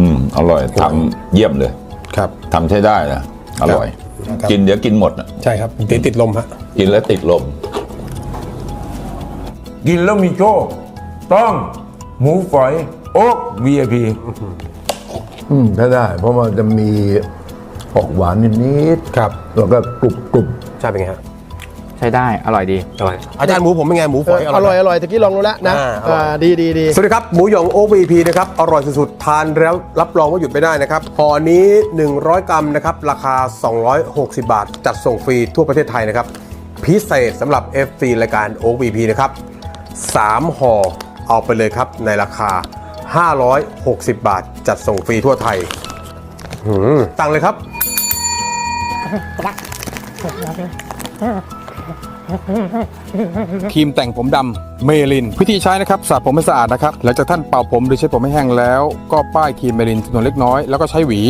อืมอร่อยทำเยี่ยมเลยครับ ทำใช้ได้นะอร่อย ครับ กินเดี๋ยวกินหมดนะใช่ครับติดติดลมฮะกินแล้วติดลม กินแล้วมีโชคต้องหมูฝอยโอ๊ก VIP อืมถ้าได้ เพราะมันจะมีออกหวานนิดๆครับแล้วก็กรุบกรุบใช่เป็นไงฮะ ใช้ได้อร่อยดี อร่อยอาจารย์หมูผมเป็นไงหมูฝอยอร่อยไหมอร่อยตะกี้ลองดูแล้วนะอ่าอร่อย อ่าดีดีดีสวัสดีครับ หมูหยอง OVP นะครับ อร่อยสุดๆ ทานแล้วรับรองว่าหยุดไม่ได้นะครับห่อนี้ 100 กรัมนะครับ ราคา 260 บาท จัดส่งฟรีทั่วประเทศไทยนะครับ พิเศษสำหรับ FC รายการ OVP นะครับ 3ห่อเอาไปเลยครับในราคา 560 บาท จัดส่งฟรีทั่วไทยหืมตังเลยครับ ครีมแต่งผมดำเมลิน วิธีใช้นะครับสระผมให้สะอาดนะครับหลังจากท่านเป่าผมหรือใช้ผมให้แห้งแล้ว ก็ป้ายครีมเมลินจำนวนเล็กน้อยแล้วก็ใช้หวี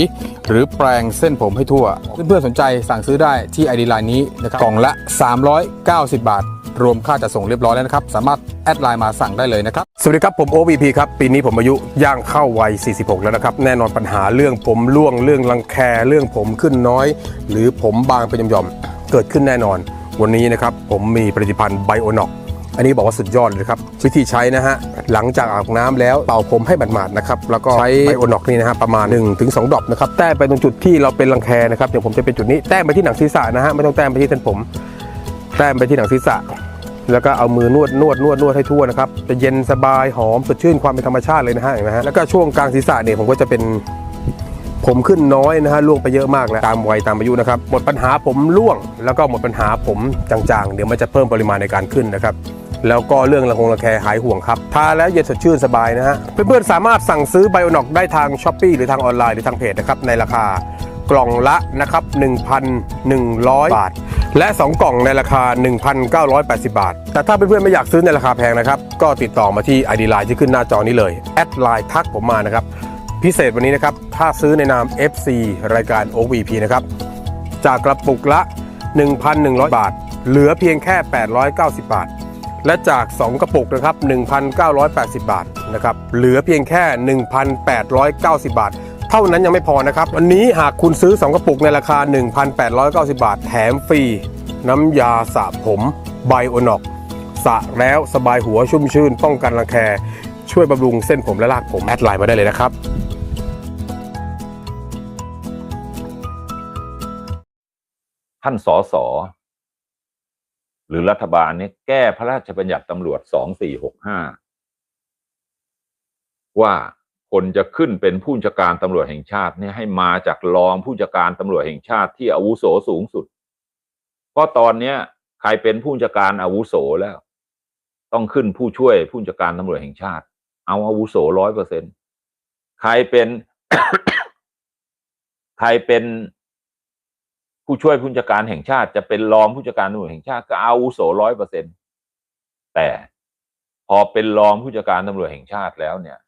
หรือแปรงเส้นผมให้ทั่ว เพื่อนๆสนใจสั่งซื้อได้ที่ไอดีไลน์นี้นะครับกล่องละ 390 บาท รวมค่าจัดส่งเรียบร้อยแล้วนะครับ สามารถแอดไลน์มาสั่งได้เลยนะครับ สวัสดีครับ ผม OVP ครับ ปีนี้ผมอายุย่างเข้าวัย 46 แล้วนะครับ แน่นอนปัญหาเรื่องผมร่วงเรื่องรังแคเรื่องผมขึ้นน้อย หรือผมบางเป็นหย่อมๆเกิดขึ้นแน่นอน วันนี้นะครับผมมีผลิตภัณฑ์ไบโอนอกอันนี้บอกว่าสุดยอดเลยครับวิธีใช้นะฮะหลังจากอาบน้ำแล้วเป่าผมให้หมาดๆนะครับแล้วก็ใช้ไบโอนอกนี่นะฮะประมาณ 1-2 ดอกนะครับแต้มไปตรงจุดที่เราเป็นรังแคนะครับอย่างผมจะเป็นจุดนี้แต้มไปที่หนังศีรษะนะฮะไม่ต้องแต้มไปที่เส้นผม แต้มไปที่หนังศีรษะ แล้วก็เอามือนวดนวดนวดนวดให้ทั่วนะครับจะเย็นสบายหอมสดชื่นความเป็นธรรมชาติเลยนะฮะเห็นไหมฮะแล้วก็ช่วงกลางศีรษะเนี่ยผมก็จะเป็น ผมขึ้นน้อยนะฮะล่วงไปเยอะมากแล้วตามวัยตามอายุนะครับหมดปัญหาผมร่วง แล้วก็หมดปัญหาผมจางๆ เดี๋ยวมันจะเพิ่มปริมาณในการขึ้นนะครับแล้วก็เรื่องระคงระแคหายห่วงครับ ทาแล้วเย็นสดชื่นสบายนะฮะ เพื่อนๆ สามารถสั่งซื้อไบโอนอกได้ทางช้อปปีหรือทางออนไลน์ หรือทางเพจนะครับ ในราคากล่องละนะครับ 1,100 บาท และ 2 กล่องในราคา 1,980 บาท แต่ถ้าเพื่อนๆ ไม่อยากซื้อในราคาแพงนะครับ ก็ติดต่อมาที่ ID Line ที่ขึ้นหน้าจอนี้เลย แอดไลน์ทักผมมานะครับ พิเศษวันนี้นะครับ ถ้าซื้อในนาม FC รายการ OVP นะครับ จากกระปุกละ 1,100 บาท เหลือเพียงแค่ 890 บาท และจาก 2 กระปุกนะครับ 1,980 บาทนะครับ เหลือเพียงแค่ 1,890 บาท เท่านั้นยังไม่พอนะครับ วันนี้หากคุณซื้อ 2 กระปุกในราคา 1,890 บาท แถมฟรี น้ำยาสระผมไบโอนอกสระแล้วสบายหัวชุ่มชื่น ป้องกันรังแคช่วยบำรุงเส้นผมและรากผม แอดไลน์มาได้เลยนะครับ ท่านสอสอหรือรัฐบาลเนี่ยแก้พระราชบัญญัติตำรวจสองสี่หกห้าว่าคนจะขึ้นเป็นผู้บัญชาการตำรวจแห่งชาติเนี่ยให้มาจากรองผู้บัญชาการตำรวจแห่งชาติที่อาวุโสสูงสุด เพราะตอนเนี้ยใครเป็นผู้บัญชาการอาวุโสแล้ว ต้องขึ้นผู้ช่วยผู้บัญชาการตำรวจแห่งชาติ เอาอาวุโสร้อยเปอร์เซ็นใครเป็น ใครเป็น ผู้ช่วยผู้จัดการแห่งชาติจะเป็นรองผู้จัดการตำรวจแห่งชาติก็อาวุโสร้อยเปอร์เซ็นแต่พอเป็นรองผู้จัดการตำรวจแห่งชาติแล้วเนี่ย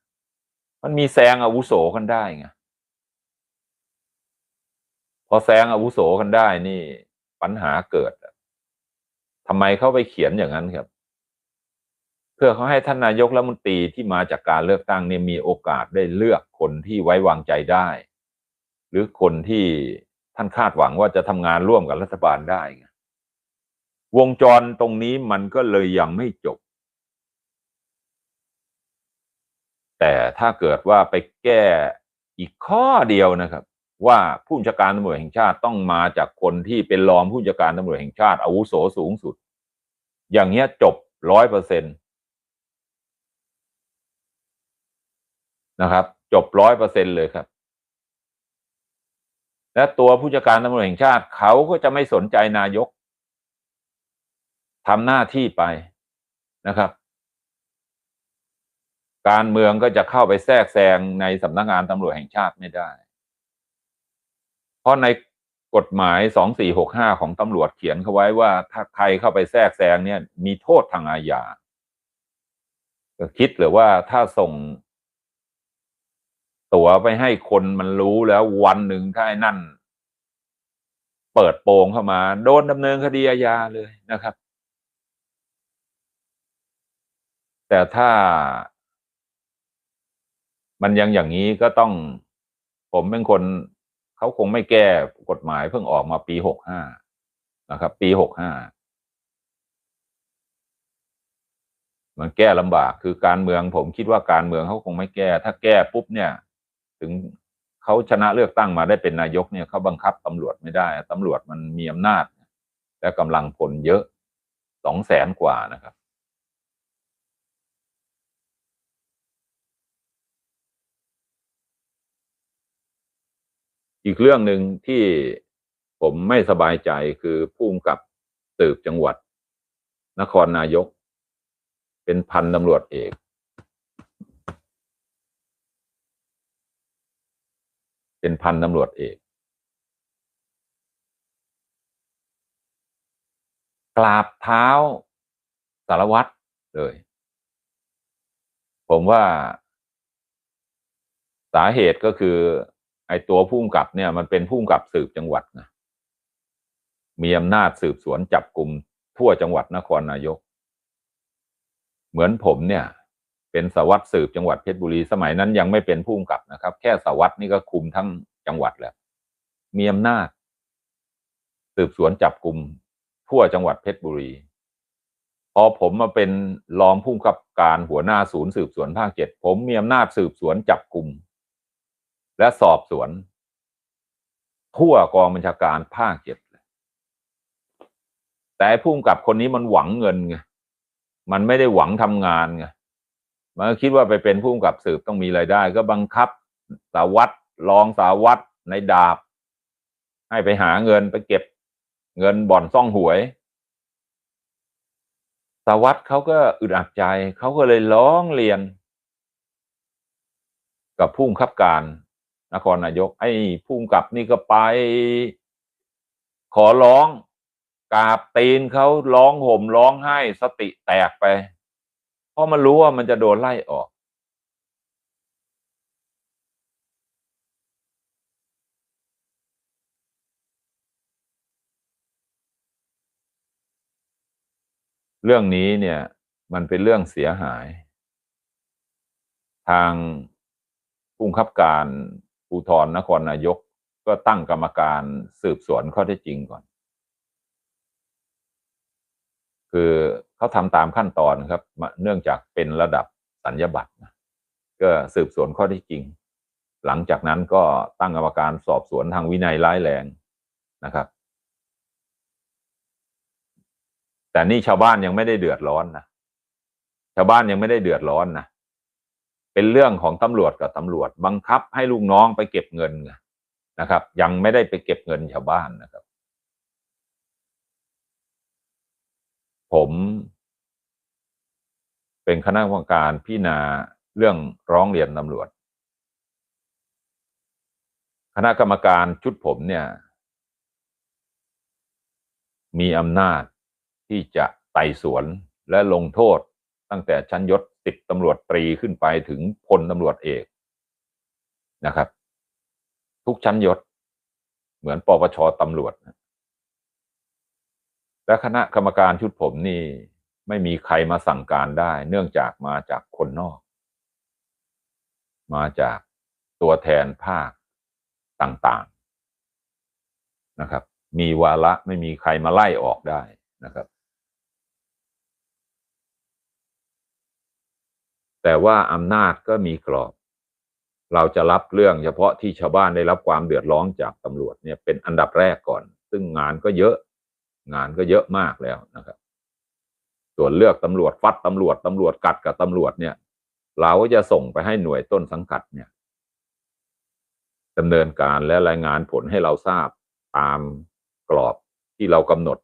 มันมีแซงอาวุโสกันได้ไงพอแซงอาวุโสกันได้นี่ปัญหาเกิดอะทำไมเขาไปเขียนอย่างนั้นครับ เพื่อเขาให้ท่านนายกรัฐมนตรีที่มาจากการเลือกตั้งเนี่ยมีโอกาสได้เลือกคนที่ไว้วางใจได้ หรือคนที่ ท่านคาดหวังว่าจะทำงานร่วมกับรัฐบาลได้ไงวงจรตรงนี้มันก็เลยยังไม่จบ แต่ถ้าเกิดว่าไปแก้อีกข้อเดียวนะครับ ว่าผู้บัญชาการตำรวจแห่งชาติต้องมาจากคนที่เป็นรองผู้บัญชาการตำรวจแห่งชาติอาวุโสสูงสุด อย่างเงี้ยจบร้อยเปอร์เซ็นตนะครับ จบร้อยเปอร์เซ็นเลยครับ และตัวผู้จัดการตำรวจแห่งชาติ เขาก็จะไม่สนใจนายกทำหน้าที่ไปนะครับ การเมืองก็จะเข้าไปแทรกแซงในสำนักงานตำรวจแห่งชาติไม่ได้ เพราะในกฎหมาย2465ของตำรวจเขียนเขาไว้ว่า ถ้าใครเข้าไปแทรกแซงเนี่ย มีโทษทางอาญาคิดหรือว่าถ้าส่ง ตั๋วไปให้คนมันรู้แล้ววันหนึ่งถ้าไอ้นั่น เปิดโปงเข้ามา โดนดำเนินคดีอาญาเลยนะครับ แต่ถ้า มันยังอย่างนี้ก็ต้อง ผมเป็นคนเขาคงไม่แก้กฎหมายเพิ่งออกมาปีหกห้านะครับ ปีหกห้ามันแก้ลำบากคือการเมืองผมคิดว่าการเมืองเขาคงไม่แก้ ถ้าแก้ปุ๊บเนี่ย ถึงเขาชนะเลือกตั้งมาได้เป็นนายกเนี่ยเขาบังคับตำรวจไม่ได้ตำรวจมันมีอำนาจ และกำลังพลเยอะสองแสนกว่านะครับ อีกเรื่องหนึ่งที่ผมไม่สบายใจคือผู้กำกับสืบจังหวัด นครนายก เป็นพันตำรวจเอก เป็นพันตำรวจเอก กราบเท้าสารวัตรเลย ผมว่า สาเหตุก็คือ ไอ้ตัวผู้กำกับเนี่ย มันเป็นผู้กำกับสืบจังหวัดนะมีอำนาจสืบสวนจับกลุ่มทั่วจังหวัดนครนายก เหมือนผมเนี่ย เป็นสวัตรสืบจังหวัดเพชรบุรีสมัยนั้นยังไม่เป็นผู้กำกับนะครับ แค่สวัตรนี่ก็คุมทั้งจังหวัดแล้วมีอำนาจ สืบสวนจับกลุ่มทั่วจังหวัดเพชรบุรี พอผมมาเป็นรองผู้กำกับการหัวหน้าศูนย์สืบสวนภาคเจ็ดผมมีอำนาจสืบสวนจับกลุ่มและสอบสวน ทั่วกองบัญชาการภาคเจ็ดแต่ผู้กำกับคนนี้มันหวังเงินไงมันไม่ได้หวังทำงานไง มันก็คิดว่าไปเป็นผู้กำกับสืบต้องมีรายได้ ก็บังคับสาวัตรรองสาวัตรในดาบ ให้ไปหาเงินไปเก็บเงินบ่อนซ่องหวยสาวัตรเขาก็อึดอัดใจเขาก็เลยร้องเรียน กับผู้บังคับการนครนายก ไอ้ผู้กำกับนี่ก็ไป ขอร้องกราบตีนเขาร้องห่มร้องไห้สติแตกไป เพราะมันรู้ว่ามันจะโดนไล่ออก เรื่องนี้เนี่ย มันเป็นเรื่องเสียหาย ทางผู้บังคับการภูธรนครนายกก็ตั้งกรรมการสืบสวนข้อเท็จจริงก่อน คือ เขาทำตามขั้นตอนครับ เนื่องจากเป็นระดับสัญญาบัตรก็สืบสวนข้อท็จจริง หลังจากนั้นก็ตั้งกรรมการสอบสวนทางวินัยร้ายแรงนะครับ แต่นี่ชาวบ้านยังไม่ได้เดือดร้อนนะชาวบ้านยังไม่ได้เดือดร้อนนะเป็นเรื่องของตำรวจกับตำรวจ บังคับให้ลูกน้องไปเก็บเงินนะครับ ยังไม่ได้ไปเก็บเงินชาวบ้านนะครับ ผม เป็นคณะกรรมการพิจารณาเรื่องร้องเรียนตำรวจ คณะกรรมการชุดผมเนี่ย มีอำนาจที่จะไต่สวนและลงโทษตั้งแต่ชั้นยศติดตำรวจตรีขึ้นไปถึงพลตำรวจเอกนะครับ ทุกชั้นยศเหมือนปปชตำรวจนะ และคณะกรรมการชุดผมนี่ไม่มีใครมาสั่งการได้ เนื่องจากมาจากคนนอก มาจากตัวแทนภาคต่างๆนะครับ มีวาระไม่มีใครมาไล่ออกได้นะครับ แต่ว่าอำนาจก็มีกรอบ เราจะรับเรื่องเฉพาะที่ชาวบ้านได้รับความเดือดร้อนจากตำรวจเนี่ยเป็นอันดับแรกก่อน ซึ่งงานก็เยอะ งานก็เยอะมากแล้วนะครับ ส่วนเลือกตำรวจฟัดตำรวจตำรวจกัดกับตำรวจเนี่ย เราก็จะส่งไปให้หน่วยต้นสังกัดเนี่ยดำเนินการและรายงานผลให้เราทราบตามกรอบที่เรากำหนด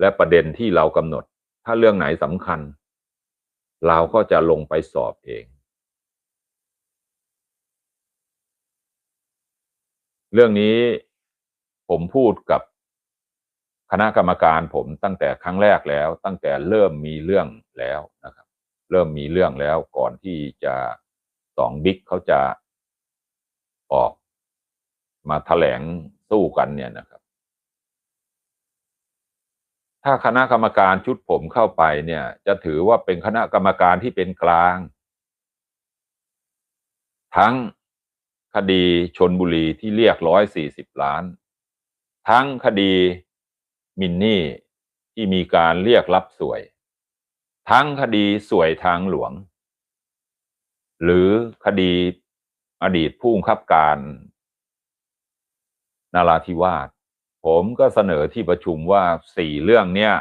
และประเด็นที่เรากำหนด ถ้าเรื่องไหนสำคัญ เราก็จะลงไปสอบเอง เรื่องนี้ผมพูดกับ คณะกรรมการผมตั้งแต่ครั้งแรกแล้ว ตั้งแต่เริ่มมีเรื่องแล้วนะครับ เริ่มมีเรื่องแล้วก่อนที่จะสองบิ๊กเขาจะออกมาแถลงสู้กันเนี่ยนะครับ ถ้าคณะกรรมการชุดผมเข้าไปเนี่ย จะถือว่าเป็นคณะกรรมการที่เป็นกลาง ทั้งคดีชนบุรีที่เรียกร้อยสี่สิบล้าน ทั้งคดี มินนี่ที่มีการเรียกรับสวย ทั้งคดีสวยทางหลวง หรือคดีอดีตผู้คับการนาราธิวาสผมก็เสนอที่ประชุมว่าสี่เรื่องเนี้ย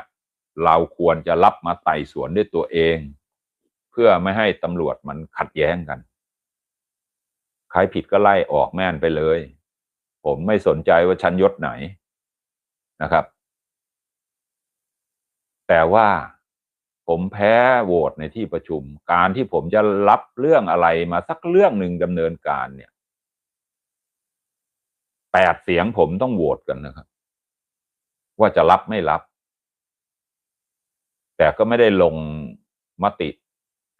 เราควรจะรับมาไต่สวนด้วยตัวเอง เพื่อไม่ให้ตำรวจมันขัดแย้งกัน ใครผิดก็ไล่ออกแม่นไปเลย ผมไม่สนใจว่าชั้นยศไหนนะครับ แต่ว่าผมแพ้โหวตในที่ประชุม การที่ผมจะรับเรื่องอะไรมาสักเรื่องหนึ่งดำเนินการเนี่ยแปดเสียงผมต้องโหวตกันนะครับ ว่าจะรับไม่รับ แต่ก็ไม่ได้ลงมติ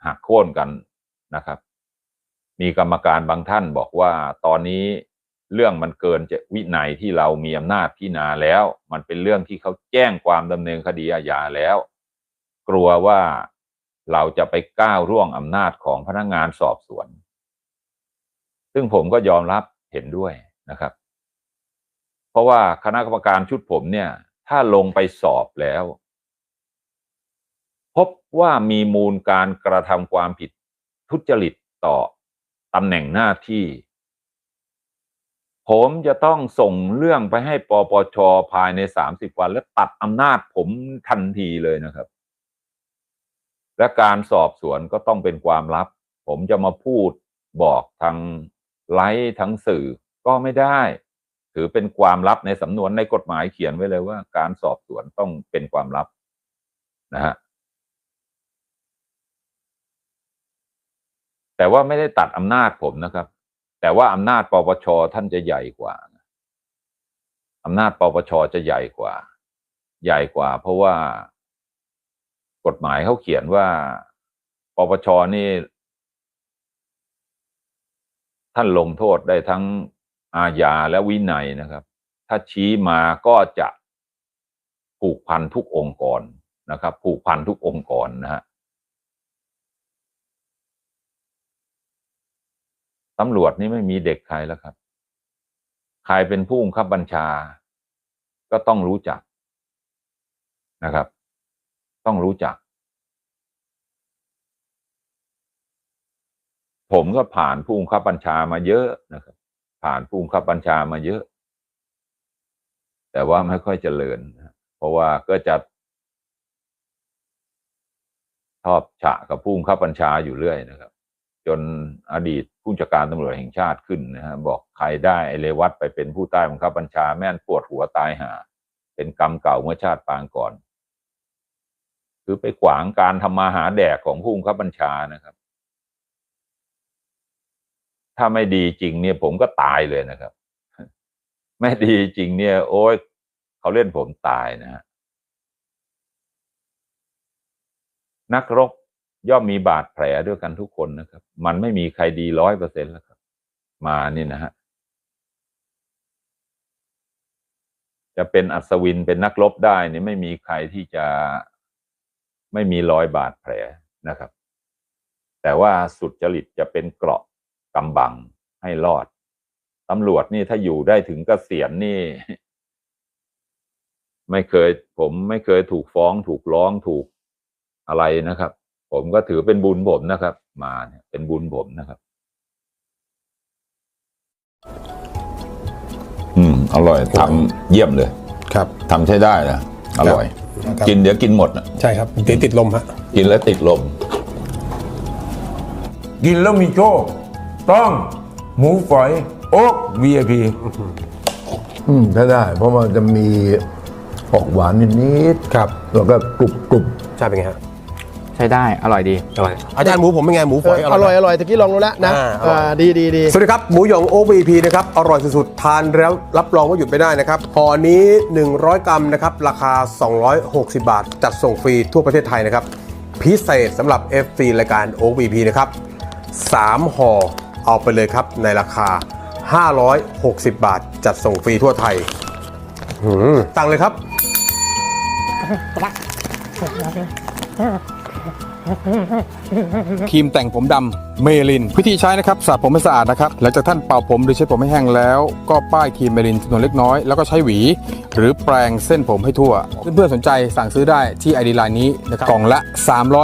หักโค่นกันนะครับ มีกรรมการบางท่านบอกว่าตอนนี้ เรื่องมันเกินจะวินัยที่เรามีอำนาจพิจารณาแล้ว มันเป็นเรื่องที่เขาแจ้งความดำเนินคดีอาญาแล้ว กลัวว่าเราจะไปก้าวร่วงอำนาจของพนักงานสอบสวน ซึ่งผมก็ยอมรับเห็นด้วยนะครับ เพราะว่าคณะกรรมการชุดผมเนี่ย ถ้าลงไปสอบแล้ว พบว่ามีมูลการกระทำความผิดทุจริตต่อตำแหน่งหน้าที่ ผมจะต้องส่งเรื่องไปให้ปปชภายในสามสิบวัน และตัดอำนาจผมทันทีเลยนะครับ และการสอบสวนก็ต้องเป็นความลับ ผมจะมาพูดบอกทางไลฟ์ทั้งสื่อก็ไม่ได้ ถือเป็นความลับในสำนวนในกฎหมายเขียนไว้เลยว่า การสอบสวนต้องเป็นความลับนะฮะแต่ว่าไม่ได้ตัดอำนาจผมนะครับ แต่ว่าอำนาจปปชท่านจะใหญ่กว่าอำนาจปปชจะใหญ่กว่า ใหญ่กว่า เพราะว่ากฎหมายเขาเขียนว่าปปชนี่ ท่านลงโทษได้ทั้งอาญาและวินัยนะครับ ถ้าชี้มาก็จะผูกพันทุกองค์กรนะครับ ผูกพันทุกองค์กรนะฮะ ตำรวจนี่ไม่มีเด็กใครแล้วครับ ใครเป็นผู้บังคับบัญชา ก็ต้องรู้จักนะครับ ต้องรู้จัก ผมก็ผ่านผู้บังคับบัญชามาเยอะนะครับ ผ่านผู้บังคับบัญชามาเยอะ แต่ว่าไม่ค่อยเจริญเพราะว่าก็จะชอบฉะกับผู้บังคับบัญชาอยู่เรื่อยนะครับ จนอดีตผู้จัดการตำรวจแห่งชาติขึ้นนะฮะบอกใครได้ไอเลวัตไปเป็นผู้ใต้บังคับบัญชาแม่นปวดหัวตายหา เป็นกรรมเก่าเมื่อชาติปางก่อน คือไปขวางการทำมาหาแดกของผู้บังคับบัญชานะครับ ถ้าไม่ดีจริงเนี่ยผมก็ตายเลยนะครับ ไม่ดีจริงเนี่ย โอ้ยเขาเล่นผมตายนะฮะนักรบ ย่อมมีบาดแผลด้วยกันทุกคนนะครับ มันไม่มีใครดีร้อยเปอร์เซ็นต์แล้วครับ มานี่นะฮะจะเป็นอัศวินเป็นนักรบได้นี่ไม่มีใครที่จะไม่มีรอยบาดแผลนะครับ แต่ว่าสุดจริตจะเป็นเกราะกำบังให้รอดตำรวจนี่ถ้าอยู่ได้ถึงเกษียณนี่ ไม่เคยผมไม่เคยถูกฟ้องถูกร้องถูกอะไรนะครับ ผมก็ถือเป็นบุญผมนะครับ มาเนี่ยเป็นบุญผมนะครับ อืม อร่อยทำเยี่ยมเลยครับ ทำใช้ได้นะอร่อย ครับ กินเดี๋ยวกินหมดนะใช่ครับติดติดลมฮะ กินแล้วติดลม กินแล้วมีโชคต้องหมูฝอยโอ๊ก VIP อืมถ้าได้ เพราะมันจะมีออกหวานนิดๆครับ แล้วก็กรุบกรุบใช่เป็นไงฮะ ใช้ได้อร่อยดี อร่อยอาจารย์หมูผมเป็นไงหมูฝอยอร่อยอร่อยตะกี้ลองดูแล้วนะอ่าอร่อย อ่าดีดีดีสวัสดีครับ หมูหยองโอ VP นะครับ อร่อยสุดๆ ทานแล้วรับรองว่าหยุดไม่ได้นะครับห่อนี้ 100 กรัมนะครับ ราคา 260 บาท จัดส่งฟรีทั่วประเทศไทยนะครับ พิเศษสำหรับ FC รายการ o VP นะครับ 3ห่อเอาไปเลยครับ ในราคา 560 บาท จัดส่งฟรีทั่วไทยหืมตังเลยครับ ครีมแต่งผมดำเมลินวิธีใช้นะครับสระผมให้สะอาดนะครับหลังจากท่านเป่าผมหรือใช้ผมให้แห้งแล้ว ก็ป้ายครีมเมลินจำนวนเล็กน้อยแล้วก็ใช้หวี หรือแปรงเส้นผมให้ทั่ว เพื่อนๆสนใจสั่งซื้อได้ที่ไอดีไลน์นี้นะครับกล่องละ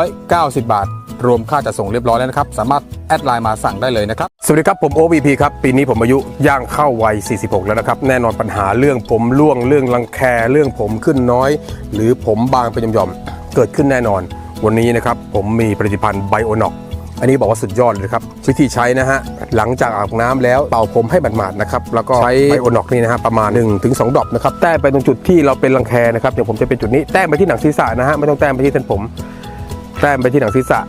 390 บาท รวมค่าจัดส่งเรียบร้อยแล้วนะครับ สามารถแอดไลน์มาสั่งได้เลยนะครับ สวัสดีครับ ผมโอ p ครับ ปีนี้ผมอายุย่างเข้าวัย 46 แล้วนะครับ แน่นอนปัญหาเรื่องผมร่วงเรื่องรังแคเรื่องผมขึ้นน้อย หรือผมบางเป็นหย่อมๆเกิดขึ้นแน่นอน วันนี้นะครับผมมีผลิตภัณฑ์ไบโอนอกอันนี้บอกว่าสุดยอดเลยครับวิธีใช้นะฮะหลังจากอาบน้ำแล้วเป่าผมให้หมาดๆนะครับแล้วก็ใช้ไบโอนอกนี่นะฮะประมาณ1ถึง2ดอกนะครับแต้มไปตรงจุดที่เราเป็นรังแคนะครับอย่างผมจะเป็นจุดนี้แต้มไปที่หนังศีรษะนะฮะไม่ต้องแต้มไปที่เส้นผม แต้มไปที่หนังศีรษะ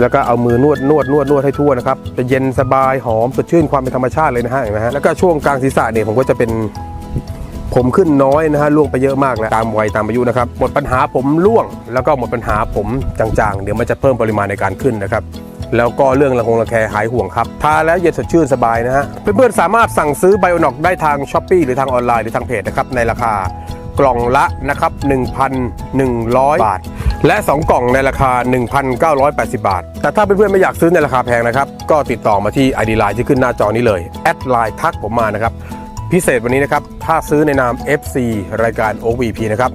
แล้วก็เอามือนวดนวดนวดนวดให้ทั่วนะครับจะเย็นสบายหอมสดชื่นความเป็นธรรมชาติเลยนะฮะเห็นไหมฮะแล้วก็ช่วงกลางศีรษะเนี่ยผมก็จะเป็น ผมขึ้นน้อยนะฮะล่วงไปเยอะมากแล้วตามวัยตามอายุนะครับหมดปัญหาผมร่วง แล้วก็หมดปัญหาผมจางๆ เดี๋ยวมันจะเพิ่มปริมาณในการขึ้นนะครับแล้วก็เรื่องระคงระแคหายห่วงครับ ทาแล้วเย็นสดชื่นสบายนะฮะเพื่อนๆสามารถสั่งซื้อไบโอนอกได้ทางช้อปปีหรือทางออนไลน์หรือทางเพจนะครับในราคากล่องละนะครับ 1,100 บาท และ 2 กล่องในราคา 1,980 บาท แต่ถ้าเพื่อนๆไม่อยากซื้อในราคาแพงนะครับ ก็ติดต่อมาที่ ID Line ที่ขึ้นหน้าจอนี้เลย แอดไลน์ทักผมมานะครับ พิเศษวันนี้นะครับ ถ้าซื้อในนาม FC รายการ OVP นะครับ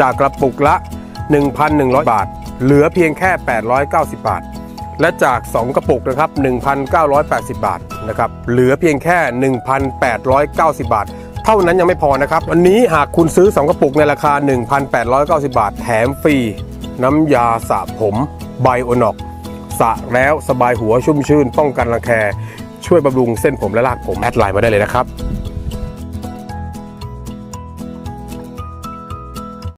จากกระปุกละ 1,100 บาท เหลือเพียงแค่ 890 บาท และจาก 2 กระปุกนะครับ 1,980 บาทนะครับ เหลือเพียงแค่ 1,890 บาท เท่านั้นยังไม่พอนะครับ วันนี้หากคุณซื้อ 2 กระปุกในราคา 1,890 บาท แถมฟรี น้ำยาสระผมไบโอนอกสระแล้วสบายหัวชุ่มชื่น ป้องกันรังแค ช่วยบำรุงเส้นผมและรากผมแอดไลน์มาได้เลยนะครับ